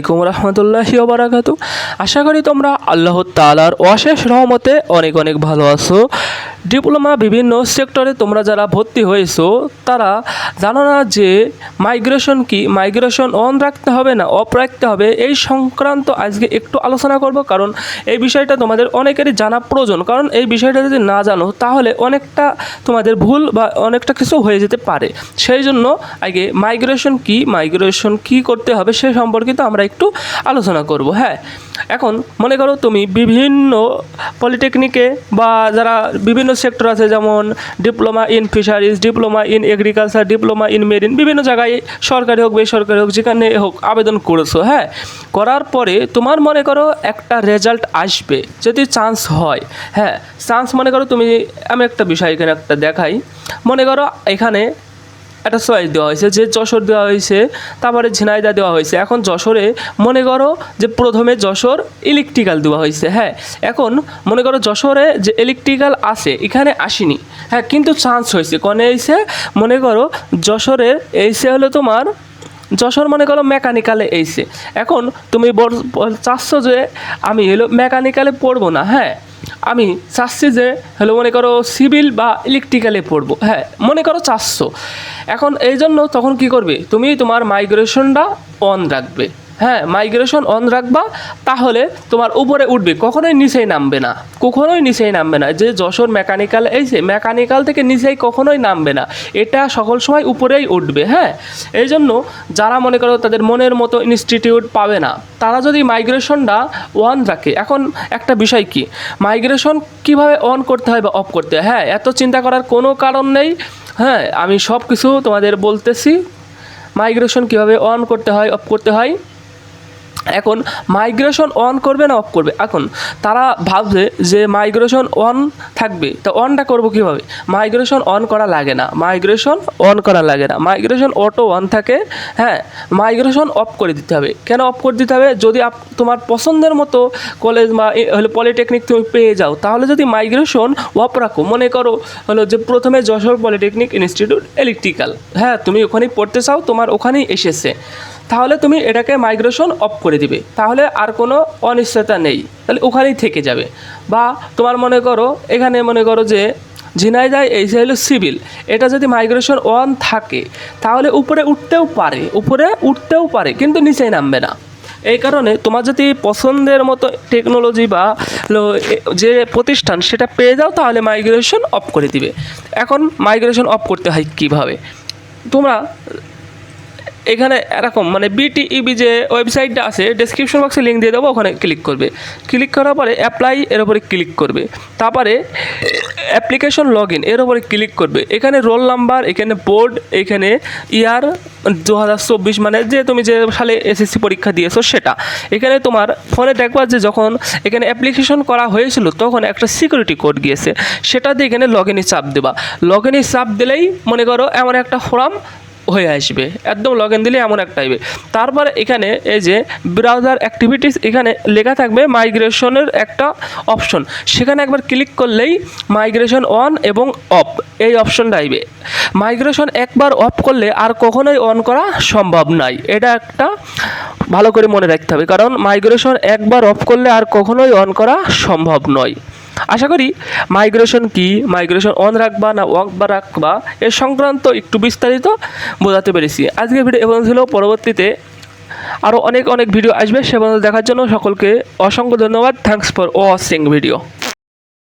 আলাইকুম রহমতুল্লাহি আশা করি তোমরা আল্লাহ তালার অশেষ রহমতে অনেক অনেক ভালো আছো। ডিপ্লোমা বিভিন্ন সেক্টরে তোমরা যারা ভর্তি হয়েছো, তারা জানো না যে মাইগ্রেশন কি? মাইগ্রেশন অন রাখতে হবে না, অফ রাখতে হবে? এই সংক্রান্ত আজকে একটু আলোচনা করব, কারণ এই বিষয়টা তোমাদের অনেকেরই জানা প্রয়োজন। কারণ এই বিষয়টা যদি না জানো, তাহলে অনেকটা তোমাদের ভুল বা অনেকটা কিছু হয়ে যেতে পারে। সেই জন্য আগে মাইগ্রেশন কি মাইগ্রেশন কি করতে হবে, সে সম্পর্কিত আমরা একটু আলোচনা করব হ্যাঁ? এখন মনে করো তুমি বিভিন্ন পলিটেকনিকে বা যারা বিভিন্ন সেক্টর আছে, যেমন diploma in fisheries diploma in agriculture diploma in marine বিভিন্ন জায়গায় সরকারি হোক, বেসরকারি হোক, যেখানে হোক আবেদন করেছ হ্যাঁ? করার পরে তোমার মনে করো একটা রেজাল্ট আসবে, যদি চান্স হয় হ্যাঁ? চান্স মনে করো তুমি, আমি একটা বিষয় এখানে একটা দেখাই। মনে করো এখানে একটা চয়েস দেওয়া হয়েছে, যে যশোর দেওয়া হয়েছে, তারপরে ঝিনাইদা দেওয়া হয়েছে। এখন যশোরে মনে করো যে প্রথমে যশোর ইলেকট্রিক্যাল দেওয়া হয়েছে হ্যাঁ। এখন মনে করো যশোরে যে ইলেকট্রিক্যাল আছে, এখানে আসেনি হ্যাঁ কিন্তু চান্স হয়েছে। কনে এসে মনে করো যশোরের এইসে হলো তোমার, যশোর মনে করো মেকানিক্যালে এইসে এখন তুমি চাচ্ছ যে আমি হলো মেকানিক্যালে পড়ব না হ্যাঁ। আমি চাচ্ছি যে, হলো মনে করো সিভিল বা ইলেকট্রিক্যালে পড়ব। হ্যাঁ মনে করো চারশো। এখন এই জন্য তখন কি করবে? তুমি তোমার মাইগ্রেশনটা অন রাখবে। হ্যাঁ মাইগ্রেশন অন রাখবা, তাহলে তোমার উপরে উঠবে। কখনোই নিচেই নামবে না। কখনোই নিচেই নামবে না। যে যশোর মেকানিক্যাল এই যে মেকানিক্যাল থেকে নিচেই কখনোই নামবে না। এটা সকল সময় উপরেই উঠবে হ্যাঁ? এই জন্য যারা মনে করো তাদের মনের মতো ইনস্টিটিউট পাবে না, তারা যদি মাইগ্রেশনটা অন রাখে, এখন একটা বিষয় কি? মাইগ্রেশন কীভাবে অন করতে হয় বা অফ করতে হয়? হ্যাঁ এত চিন্তা করার কোনো কারণ নেই। হ্যাঁ আমি সব কিছু তোমাদের বলতেছি। মাইগ্রেশন কীভাবে অন করতে হয় অফ করতে হয়? এখন মাইগ্রেশন অন করবে না অফ করবে? এখন তারা ভাবছে যে মাইগ্রেশন অন থাকবে। তো অনটা করব কীভাবে? মাইগ্রেশন অন করা লাগে না। মাইগ্রেশন অন করা লাগে না। মাইগ্রেশন অটো অন থাকে হ্যাঁ? মাইগ্রেশন অফ করে দিতে হবে। কেন অফ করে দিতে হবে? যদি আপ, তোমার পছন্দের মতো কলেজ বা হলো পলিটেকনিক তুমি পেয়ে যাও, তাহলে যদি মাইগ্রেশন অফ রাখো, মনে করো হলো যে প্রথমে যশোর পলিটেকনিক ইনস্টিটিউট ইলেকট্রিক্যাল হ্যাঁ তুমি ওখানেই পড়তে চাও, তোমার ওখানেই এসেছে। তাহলে তুমি এটাকে মাইগ্রেশন অফ করে দিবে। তাহলে আর কোনো অনিশ্চয়তা নেই। তাহলে ওখানেই থেকে যাবে। বা তোমার মনে করো, এখানে মনে করো যে ঝিনাইদায় এই হলো সিভিল এটা যদি মাইগ্রেশন অন থাকে, তাহলে উপরে উঠতেও পারে, উপরে উঠতেও পারে, কিন্তু নিচেই নামবে না। এই কারণে তোমার যদি পছন্দের মতো টেকনোলজি বা যে প্রতিষ্ঠান সেটা পেয়ে যাও, তাহলে মাইগ্রেশন অফ করে দিবে। এখন মাইগ্রেশন অফ করতে হয় কীভাবে? তোমরা এখানে এরকম মানে বিটিইবি যে ওয়েবসাইটটা আছে ডেসক্রিপশন বক্সে লিঙ্ক দিয়ে দেবো, ওখানে ক্লিক করবে। ক্লিক করার পরে অ্যাপ্লাই এর উপরে ক্লিক করবে। তারপরে অ্যাপ্লিকেশন লগ ইন এর উপরে ক্লিক করবে। এখানে রোল নাম্বার এখানে বোর্ড এখানে ইয়ার দু হাজার চব্বিশ মানে যে তুমি যে সালে এসএসসি পরীক্ষা দিয়েছ সেটা। এখানে তোমার ফোনে দেখবা যে যখন এখানে অ্যাপ্লিকেশন করা হয়েছিল, তখন একটা সিকিউরিটি কোড গিয়েছে। সেটা দিয়ে এখানে লগ ইনে চাপ দেবা। লগ ইনে চাপ দিলেই মনে করো এমন একটা ফর্ম হয়ে আসবে। একদম লগ ইন দিলে এমন একটা আসবে তারপরে এখানে এই যে ব্রাউজার অ্যাক্টিভিটিস এখানে লেখা থাকবে মাইগ্রেশনের একটা অপশন সেখানে একবার ক্লিক করলেই মাইগ্রেশন অন এবং অফ এই অপশনটা আসবে। মাইগ্রেশন একবার অফ করলে আর কখনোই অন করা সম্ভব নয় এটা একটা ভালো করে মনে রাখতে হবে। কারণ মাইগ্রেশন একবার অফ করলে আর কখনোই অন করা সম্ভব নয়। আশা করি মাইগ্রেশন কি? মাইগ্রেশন অন রাখবা না ওয়াক বা রাখবা? এ সংক্রান্ত একটু বিস্তারিত বোঝাতে পেরেছি। আজকের ভিডিও এবং ছিল, পরবর্তীতে আরও অনেক অনেক ভিডিও আসবে। সে দেখার জন্য সকলকে অসংখ্য ধন্যবাদ। Thanks for watching video